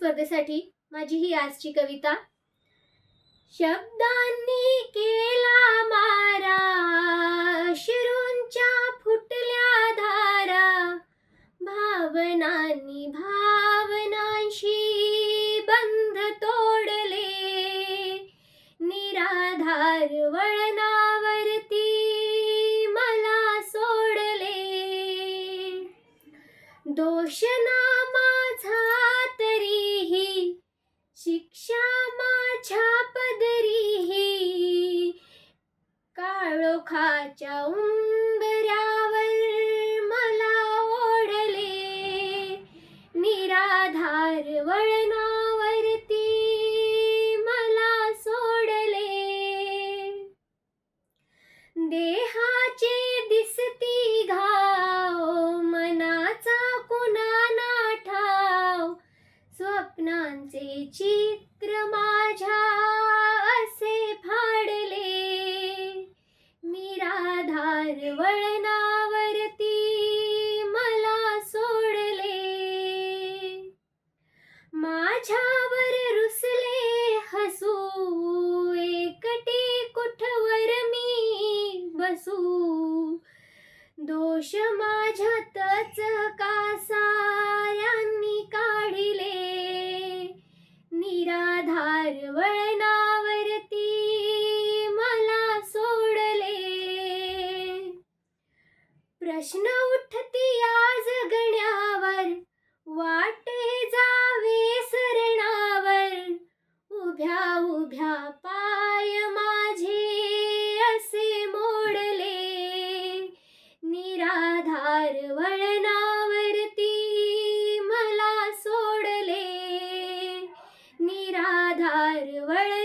स्पर्धेसाठी माझी ही आजची कविता. शब्दांनी केला मारा शिरूंच्या फुटल्या धारा भावनांनी भावनांशी बंध तोडले. निराधार वळणावरती मला सोडले. दोष सुखाच्या उंबऱ्यावर मला ओढले. निराधार वळणावरती मला सोडले. देहाचे दिसती घाव मनाचा कुणा ना ठाव. स्वप्नांचे चित्र मा वळणावरती मला सोडले. माझ्यावर रुसले हसू एकटी कुठवर मी बसू? दोष माझ्यातच कासा प्रश्न उठती आज गण्यावर. वाटे जावे सरणावर. उभ्या उभ्या पाय माझे असे मोडले. निराधार वळणावरती मला सोडले. निराधार वळ